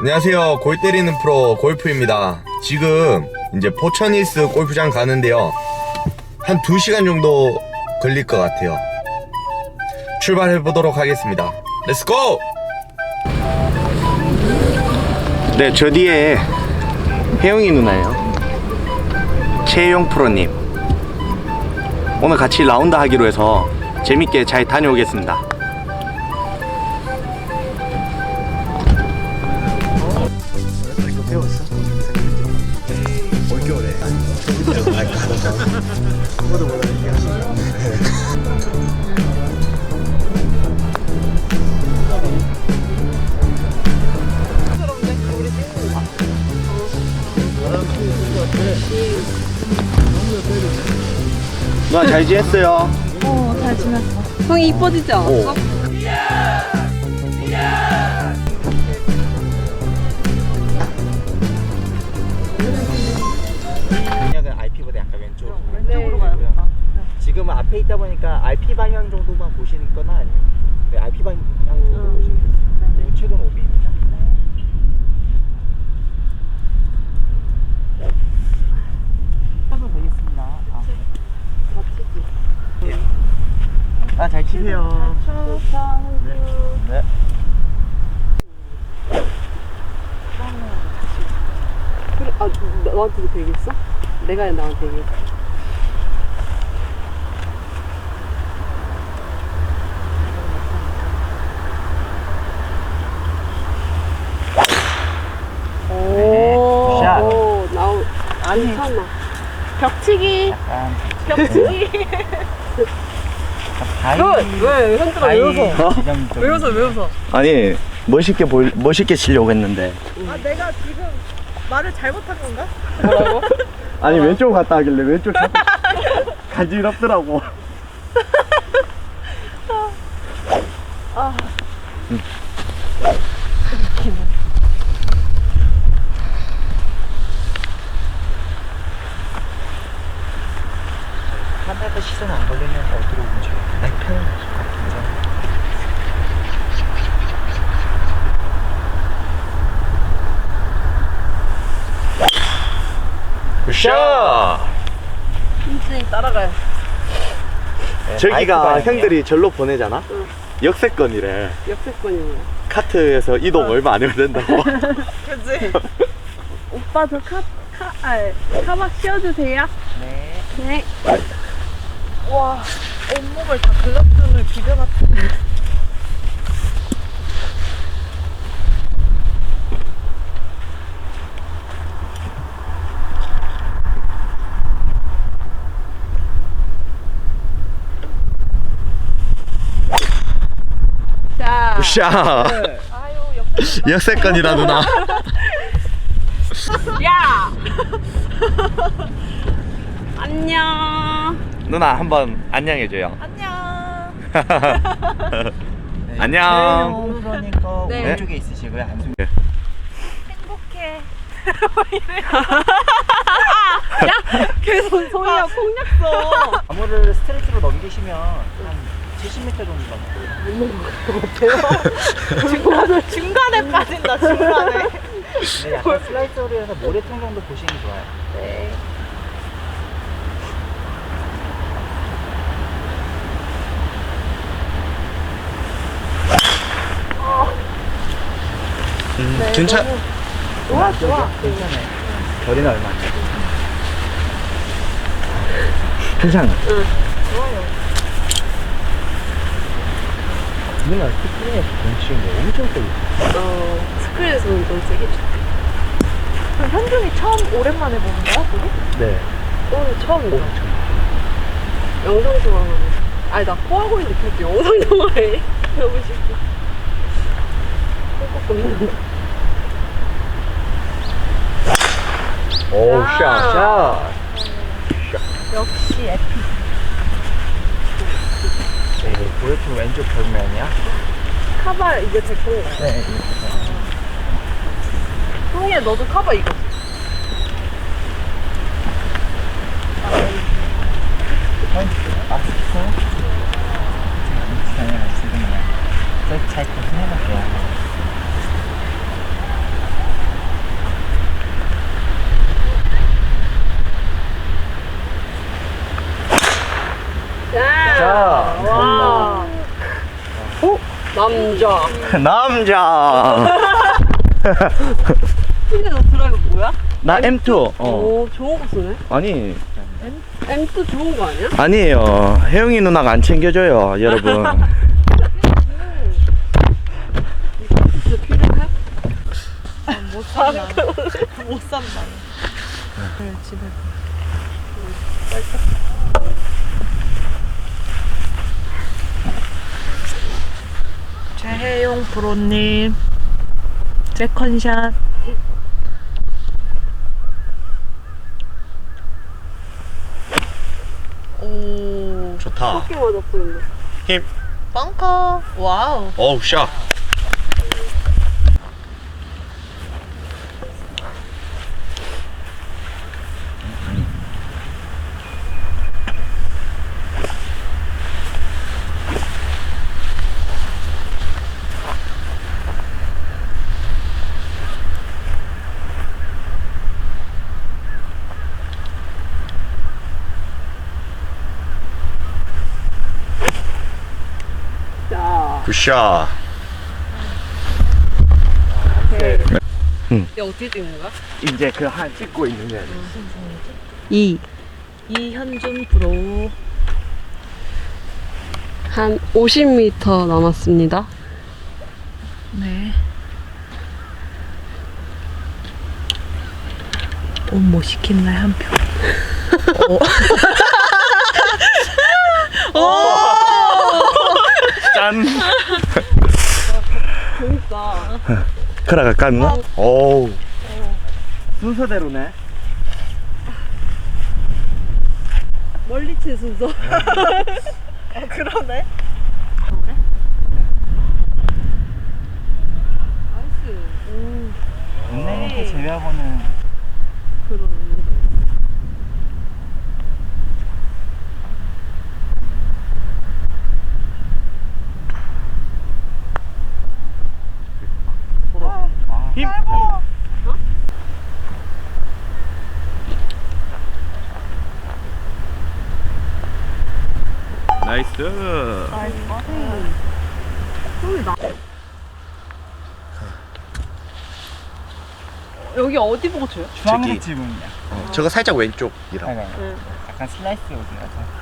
안녕하세요. 골 때리는 프로 골프입니다. 지금 이제 포천힐스 골프장 가는데요. 한 2시간 정도 걸릴 것 같아요. 출발해 보도록 하겠습니다. 렛츠고! 네, 저 뒤에 혜영이 누나예요. 최영 프로님. 오늘 같이 라운드 하기로 해서 재밌게 잘 다녀오겠습니다. 잘 지냈어요? 어, 잘 지냈어. 형이 이뻐지지 않았어? 방향은 RP보다 약간 왼쪽 왼쪽으로 가야겠다. 지금은 앞에 있다 보니까 RP 방향 정도만 보시는 거나 아니면 네, RP 방향 정도 음. 보시면 돼요 우측은 오비입니다 하도 되겠습니다 아. 맞추지. 아, 잘 치세요 네. 그래, 아, 나- 너한테도 되겠어? 내가 나한테 얘기했어. 오, 샷. 오, 나오, 괜찮아. 벽치기, 약간 벽치기. 다이 왜, 현주가 왜 웃어? 지점 좀왜 웃어, 왜 웃어? 아니 멋있게 볼 멋있게 치려고 했는데 아 내가 지금 말을 잘못한 건가? 뭐라고? 아니 왼쪽 갔다 하길래 왼쪽 자꾸 간지럽더라고 하 나가 시선 안 걸리면 어디로 움직여요? 날 편한 것 같은데 샤 천천히 따라가요. 네, 저기가 방향이에요. 형들이 절로 보내잖아 응. 역세권이래 역세권이네. 카트에서 이동 얼마 안 해도 된다고 그치? 오빠 저 카, 카, 아, 카박 씌워주세요. 네 네. 와 온몸을 다 글러스를 비벼놨다 자. 샤 역시 역세권이라 누나 야! 안녕. 누나 한번 안녕해줘요 안녕 네, 안녕. 네. 오른쪽에 있으시고요 안쪽 행복해 계속 소희야 폭력성. 나무를 스트레이트로 넘기시면 한 70m 정도 넘고요. 중간에 중간에 빠진다 중간에. 네, 약간 슬라이스로 해서 모래통 정도 보시는 게 좋아요. 네. 음, 괜찮 좋아. 좋아 괜찮아요. 거리는 얼마? 안 돼요 괜찮아 좋아요 누나 스크린에서 던치는 거 엄청 세게 어, 스크린에서는 좀 세게 쳐. 그럼 현중이 처음 오랜만에 보는 거야 그게? 네 오늘 처음이다. 영상 통화하고. 아니, 나 코하고 있는데 계속 영상 통화해. 너무 싫어. 꼭 끊는다. 오우 야. 샷 역시 에픽 네, 보여준 왼쪽 벽면이야 카바 이게 제 건가요? 네 형이야, 너도 카바 이거. 마스크 그냥 지금 잘 고생해볼게요 와. 오? 남자. 남자. 근데 너 드라이브 뭐야? 나 M2. 어. 오, 좋은 거 쓰네. 아니 M2 좋은 거 아니야? 아니에요. 혜영이 누나가 안 챙겨줘요, 여러분. 아, 못 산다. 못 산다. 네, 집에. 최혜용 프로님 세컨샷 오 좋다. 힘. 벙커 와우 어우, 샷. 야. 굿샷. 야, 어떻게 찍는 거야? 이제 그 한 찍고 있는 게. 이. 이현준 프로 한 50m 남았습니다. 네. 옷뭐 시킨 날한 표. 짠. 재밌다. 크라가 깠나? 어우. 순서대로네. 멀리 치 순서. 아 그러네. 나이스. 오, 네. 제외하고는. 그런. 힘. 나이스. 여기 어디 보고 쳐요? 저기. 지붕이야. 어, 저거 살짝 왼쪽이라. 네. 약간 슬라이스 옷이라서.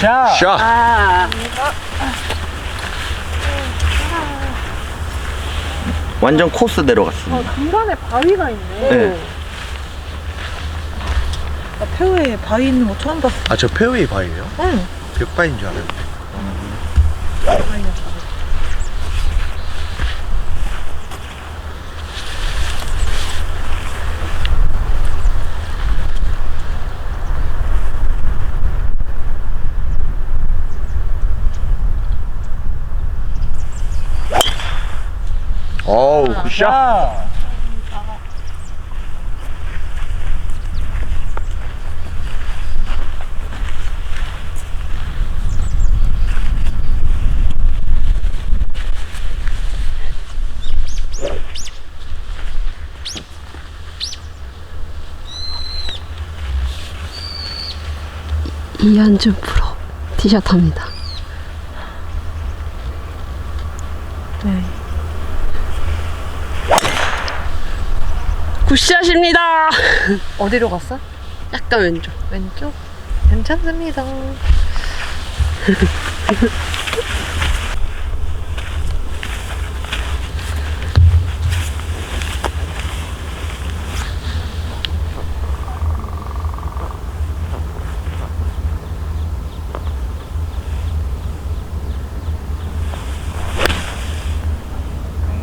샷! 샷. 아, 완전 코스대로 갔습니다. 아 중간에 바위가 있네. 네. 나 페어에 바위 있는 거 처음 봤어. 아, 저 페어웨이 바위예요? 응. 벽바위인 줄 알았는데. 바위 샷! 이현준 프로 티셔츠 합니다. 네. 굿샷입니다. 어디로 갔어? 약간 왼쪽. 왼쪽? 괜찮습니다.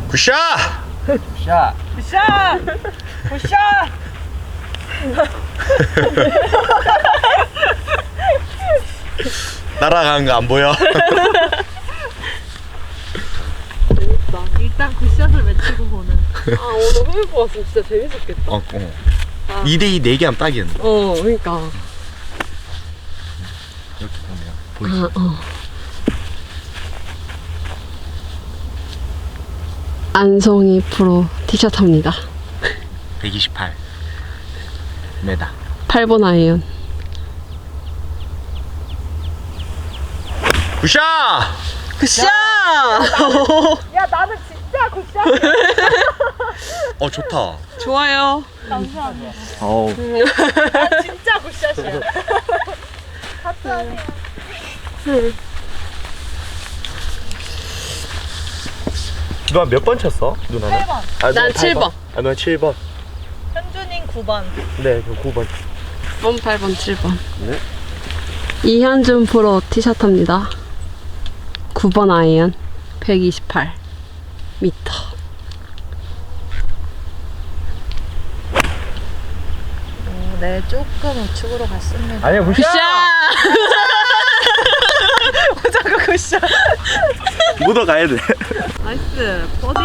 굿샷! 샷! 굿샷! 굿샷! 날아가는 거안 보여? 재밌다. 일단 굿샷을 외치고 보는. 아, 오늘 홈을 보았으면 진짜 재밌었겠다. 어, 어. 2대2 4개 하면 딱이었네. 어, 그러니까. 이렇게 보면. 보이지? 아, 어. 안송이 프로 티셔츠입니다. 128 메다 8번 아이언. 굿샷! 굿샷! 야 나는 진짜 굿샷이야. 어 좋다 좋아요. 어우 난 진짜 굿샷이야. 하트하세요. 누나 몇 번 쳤어? 누나는? 8번. 아, 난 누나 7번. 아 누나 7번 현준인 9번. 네, 저 9번 8번, 8번, 7번. 네. 이현준 프로 티셔츠입니다. 9번 아이언. 128 미터. 네 조금 우측으로 갔습니다. 아니야 굿샷! 굿샷! 자꾸 굿샷. 묻어가야 돼 나이스. 버디.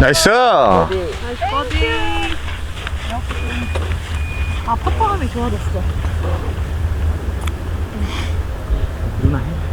나이스! 나이스 버디. 아 퍼터감이 좋아졌어. 누나 해.